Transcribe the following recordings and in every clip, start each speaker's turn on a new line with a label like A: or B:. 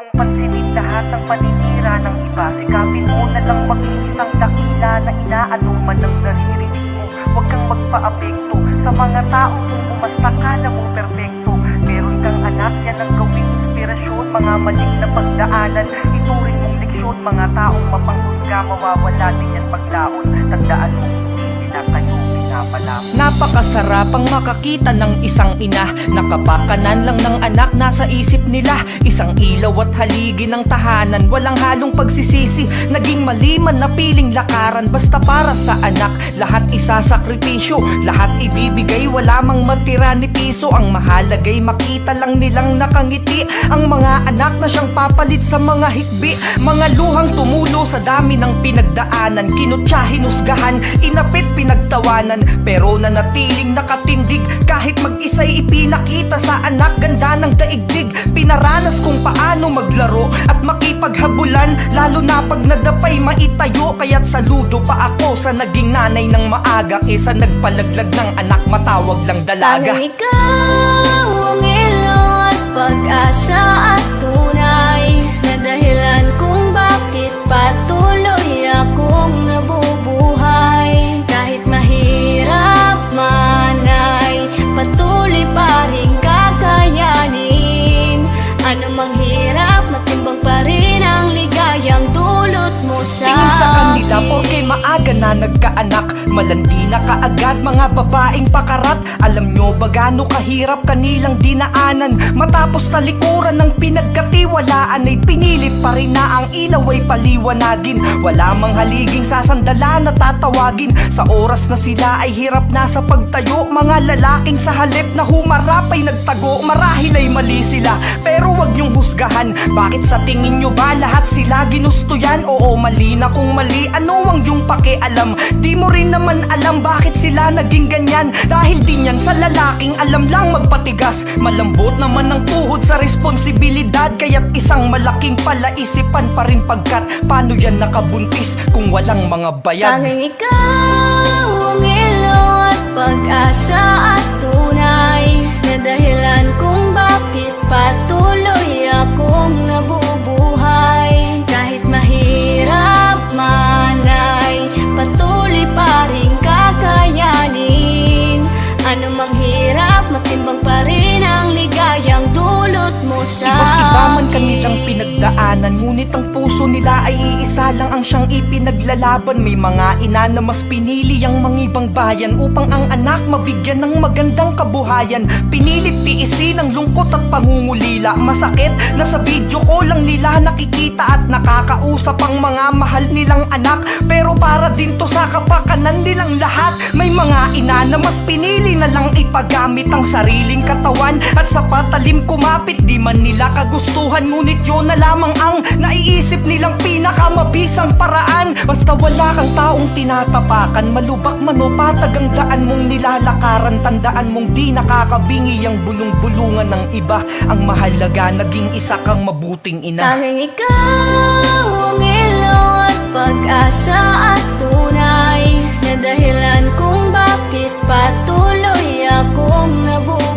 A: mong pansinin lahat ng paninira ng iba. Sikapin mo na lang maging isang dakila na inaanuman ng naririnig mo. Huwag kang magpa-apekto sa mga taong umasta ka na mo perfecto Meron kang anak, yan ang gawing inspirasyon Mga maling na pagdaanan, ituring mong leksyon Mga taong mapanghusga, mawawala din yan paglaon. Tandaan mo, pinapalaman
B: Napakasarap ang makakita ng isang ina. Nakapakanan lang ng anak nasa isip nila. Isang ilaw at haligi ng tahanan Walang halong pagsisisi. Naging maliman na piling lakaran Basta para sa anak. Lahat isasakripisyo Lahat ibibigay Wala mang matira ni piso. Ang mahalagay makita lang nilang nakangiti. Ang mga anak na siyang papalit sa mga hikbi. Mga luhang tumulo sa dami ng pinagdaanan. Kinutya, hinusgahan, inapit, pinagtawanan. Pero nanatiling nakatindig. Kahit mag-isa'y ipinakita sa anak Ganda ng daigdig. Pinaranas kung paano maglaro At makipaghabulan. Lalo na pag nadapay maitayo. Kaya't saludo pa ako sa naging nanay ng maaga. Kesa nagpalaglag ng anak matawag lang dalaga.
C: Tanging ikaw ang ilaw at pag-asa at akin.
B: porke maaga na nagkaanak. Malandi na kaagad mga babaeng pakarat. Alam nyo ba gaano kahirap kanilang dinaanan? Matapos talikuran ng pinagkatiwalaan Ay pinilit pa rin na ang ilaw ay paliwanagin. Wala mang haliging sasandala na tatawagin. Sa oras na sila ay hirap na sa pagtayo. Mga lalaking sa halip na humarap ay nagtago. Marahil ay mali sila pero wag niyong husgahan. Bakit sa tingin nyo ba lahat sila ginusto yan? Oo mali na kung mali ano ang yung pakialam? Di mo rin naman alam bakit sila naging ganyan. Dahil din yan sa lalaking alam lang magpatigas. Malambot naman ang tuhod sa responsibilidad Kaya't isang malaking palaisipan pa rin pagkat Paano yan nakabuntis kung walang mga bayag
C: Tanging ikaw ang ilaw at pag-asa pasar.
B: Kanilang pinagdaanan Ngunit ang puso nila ay iisa lang ang siyang ipinaglalaban. May mga ina na mas pinili ang mangibang bayan Upang ang anak mabigyan ng magandang kabuhayan. Pinilit tiisin ang lungkot at pangungulila. Masakit na sa video ko lang nila nakikita At nakakausap ang mga mahal nilang anak. Pero para din to sa kapakanan nilang lahat May mga ina na mas pinili na lang ipagamit ang sariling katawan. At sa patalim kumapit di man nila kagustuhan Ngunit yun na lamang ang naiisip nilang pinakamabisang paraan. Basta wala kang taong tinatapakan Malubak man o patag ang daan mong nilalakaran Tandaan mong di nakakabingi ang bulong-bulungan ng iba. Ang mahalaga naging isa kang mabuting ina.
C: Tanging ikaw ang ilaw at pag-asa at tunay Na dahilan kung bakit patuloy akong nabubuhay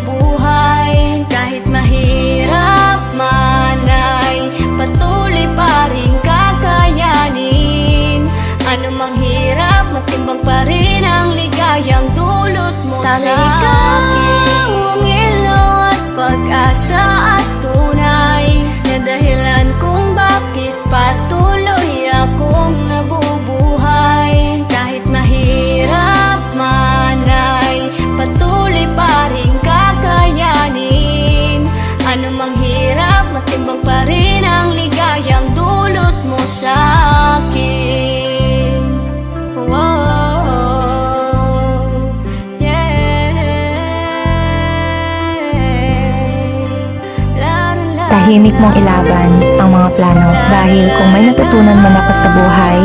D: Tahimik mong
C: la.
D: ilaban ang mga plano dahil kung may natutunan man ako sa buhay,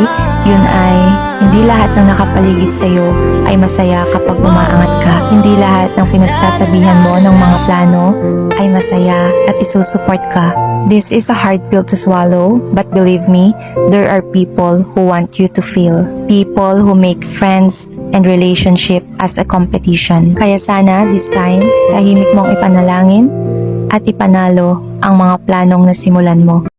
D: yun ay hindi lahat ng nakapaligid sa iyo ay masaya kapag umaangat ka. Hindi lahat ng pinagsasabihan mo ng mga plano ay masaya at isusuport ka. This is a hard pill to swallow, but believe me, there are people who want you to feel. People who make friends and relationship as a competition. Kaya sana this time, tahimik mong ipanalangin at ipanalo ang mga planong nasimulan mo.